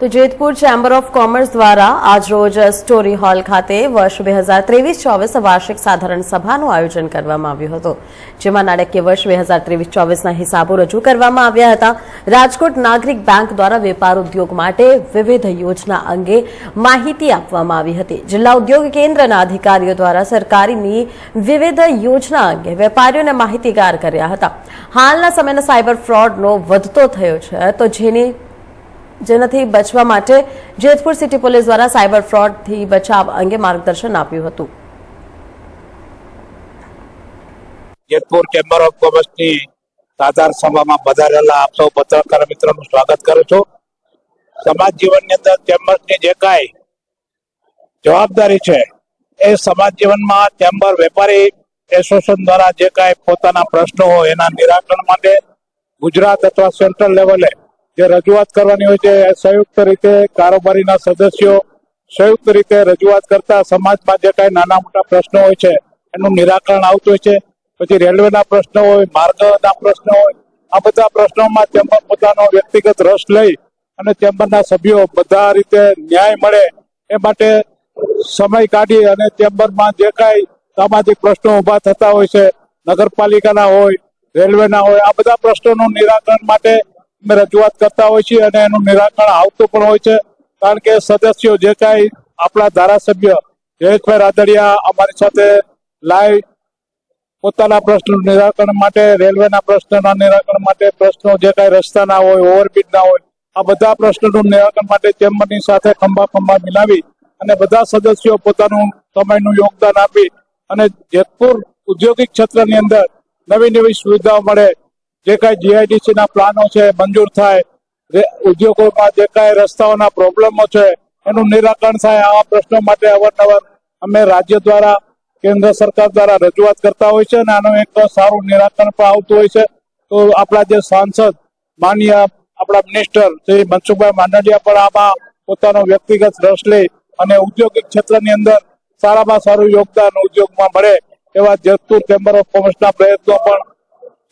તો Jetpur chamber of commerce દ્વારા આજરોજ સ્ટોરી હોલ ખાતે વર્ષ બે હજાર ત્રેવીસ ચોવીસ વાર્ષિક સાધારણ સભાનું આયોજન કરવામાં આવ્યું હતું. જેમાં નાણાકીય વર્ષ બે હજાર ત્રેવીસ ચોવીસના હિસાબો રજૂ કરવામાં આવ્યા હતા. રાજકોટ નાગરિક બેંક દ્વારા વેપાર ઉદ્યોગ માટે વિવિધ યોજના અંગે માહિતી આપવામાં આવી હતી. જિલ્લા ઉદ્યોગ કેન્દ્રના અધિકારીઓ દ્વારા સરકારીની વિવિધ યોજના અંગે વેપારીઓને માહિતીગાર કર્યા હતા. હાલના સમયના સાયબર ફ્રોડનો વધતો થયો છે, તો જેની જેનાથી બચવા માટે જેતપુર સિટી પોલીસ દ્વારા સાયબર ફ્રોડથી બચાવ અંગે માર્ગદર્શન આપ્યું હતું. જેતપુર ચેમ્બર ઓફ કોમર્સની સાધાર સભામાં વધારેલા આપ સૌ પત્રકાર મિત્રોનું સ્વાગત કરું છું. સમાજ જીવનની અંદર ચેમ્બરની જે કાંઈ જવાબદારી છે, એ સમાજ જીવનમાં ચેમ્બર વેપારી એસોસિએશન દ્વારા જે કાંઈ પોતાના પ્રશ્નો હોય એના નિરાકરણ માટે ગુજરાત અથવા સેન્ટ્રલ લેવલે જે રજૂઆત કરવાની હોય છે સંયુક્ત રીતે કારોબારીના સદસ્યો સંયુક્ત રીતે રજૂઆત કરતા સમાજમાં જે કાંઈ નાના મોટા પ્રશ્નો હોય છે, એનું નિરાકરણ આવતું હોય છે. પછી રેલવેના પ્રશ્નો હોય, માર્ગના પ્રશ્નો હોય, આ બધા પ્રશ્નોમાં ચેમ્બર પોતાનો વ્યક્તિગત રસ લઈ અને ચેમ્બરના સભ્યો બધા રીતે ન્યાય મળે એ માટે સમય કાઢી અને ચેમ્બરમાં જે કાંઈ સામાજિક પ્રશ્નો ઊભા થતા હોય છે, નગરપાલિકાના હોય, રેલવેના હોય, આ બધા પ્રશ્નોનું નિરાકરણ માટે રજૂઆત કરતા હોય છીએ અને એનું નિરાકરણ આવતું પણ હોય છે. કારણ કે સદસ્યો જે કાંઈ આપણા ધારાસભ્ય જયેશભાઈ રાદડિયા અમારી સાથે લાઈવ પોતાના પ્રશ્નનું નિરાકરણ માટે, રેલવેના પ્રશ્નના નિરાકરણ માટે, પ્રશ્નો જે કાંઈ રસ્તાના હોય, ઓવરબ્રિજના હોય, આ બધા પ્રશ્નોનું નિરાકરણ માટે ચેમ્બરની સાથે ખંભા ખંભા મિલાવી અને બધા સદસ્યો પોતાનું સમયનું યોગદાન આપી અને જેતપુર ઔદ્યોગિક ક્ષેત્રની અંદર નવી નવી સુવિધાઓ મળે જે કાંઈ જીઆઈડીસી ના પ્લાનો છે, મંજૂર થાય ઉદ્યોગોમાં જે કાંઈ રસ્તાઓના પ્રોબ્લેમો છે, એનું નિરાકરણ થાય, આવા પ્રશ્નો માટે અવારનવાર અમે રાજ્ય દ્વારા, કેન્દ્ર સરકાર દ્વારા રજૂઆત કરતા હોય છે અને આનું એક સારું નિરાકરણ પણ આવતું હોય છે. તો આપણા જે સાંસદ માન્ય આપણા મિનિસ્ટર શ્રી મનસુખભાઈ માંડલિયા પણ આમાં પોતાનો વ્યક્તિગત રસ લે અને ઔદ્યોગિક ક્ષેત્રની અંદર સારામાં સારું યોગદાન ઉદ્યોગમાં મળે એવા જેતપુર ચેમ્બર ઓફ કોમર્સના પ્રયત્નો પણ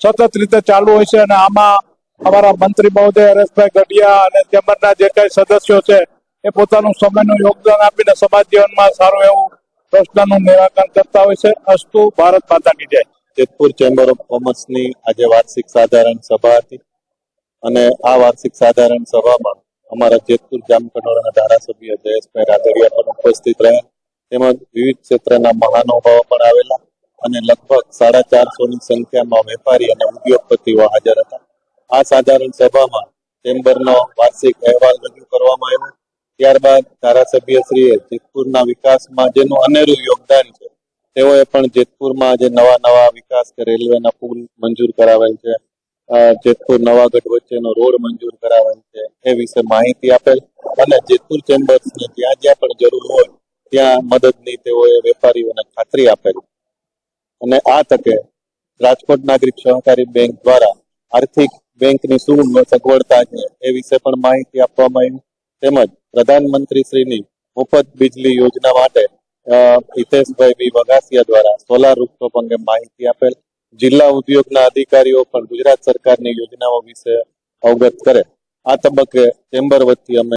સતત રીતે ચાલુ હોય છે અને આમાં અમારા મંત્રી મહોદય, હરેશભાઈ ગઢિયા અને ચેમ્બરના જે કઈ સદસ્યો છે, એ પોતાનું સમયનું યોગદાન આપીને સમાજ જીવનમાં સારું એવું પ્રશ્નનું નિરાકરણ કરતા હોય છે. અસ્તુ, ભારત માતા કી જય. જેતપુર ચેમ્બર ઓફ કોમર્સની આજે વાર્ષિક સાધારણ સભા હતી અને આ વાર્ષિક સાધારણ સભામાં અમારા જેતપુર જામકંડોળાના ધારાસભ્ય જયેશભાઈ રાદડિયા પણ ઉપસ્થિત રહ્યા. તેમજ વિવિધ ક્ષેત્રના મહાનુભાવો પણ આવેલા. અને લગભગ સાડા ચારસો ની સંખ્યામાં વેપારી અને ઉદ્યોગપતિઓ હાજર હતા. આ સાધારણ સભામાં ચેમ્બરનો વાર્ષિક અહેવાલ રજૂ કરવામાં આવ્યો. ત્યારબાદ ધારાસભ્યશ્રીએ જેતપુરના વિકાસમાં જેનું અનેરું યોગદાન છે, તેઓએ પણ જેતપુરમાં જે નવા નવા વિકાસ કે રેલવેના પુલ મંજૂર કરાવેલ છે. જેતપુર નવાગઢ વચ્ચેનો રોડ મંજૂર કરાવેલ છે, એ વિશે માહિતી આપેલ અને જેતપુર ચેમ્બર્સને જ્યાં જ્યાં પણ જરૂર હોય, ત્યાં મદદની તેઓએ વેપારીઓને ખાતરી આપેલ. અને આ તકે રાજકોટ નાગરિક સહકારી બેંક દ્વારા આર્થિક બેંકની શું સગવડતા છે એ વિશે પણ માહિતી આપવામાં આવી. તેમજ પ્રધાનમંત્રી શ્રીની મુફત વીજળી યોજના માટે હિતેશભાઈ બી વઘાસિયા દ્વારા સોલાર રૂપટોપ અંગે માહિતી આપેલ. જિલ્લા ઉદ્યોગના અધિકારીઓ પણ ગુજરાત સરકારની યોજનાઓ વિશે અવગત કરે. આ તબક્કે ચેમ્બર વતી અમે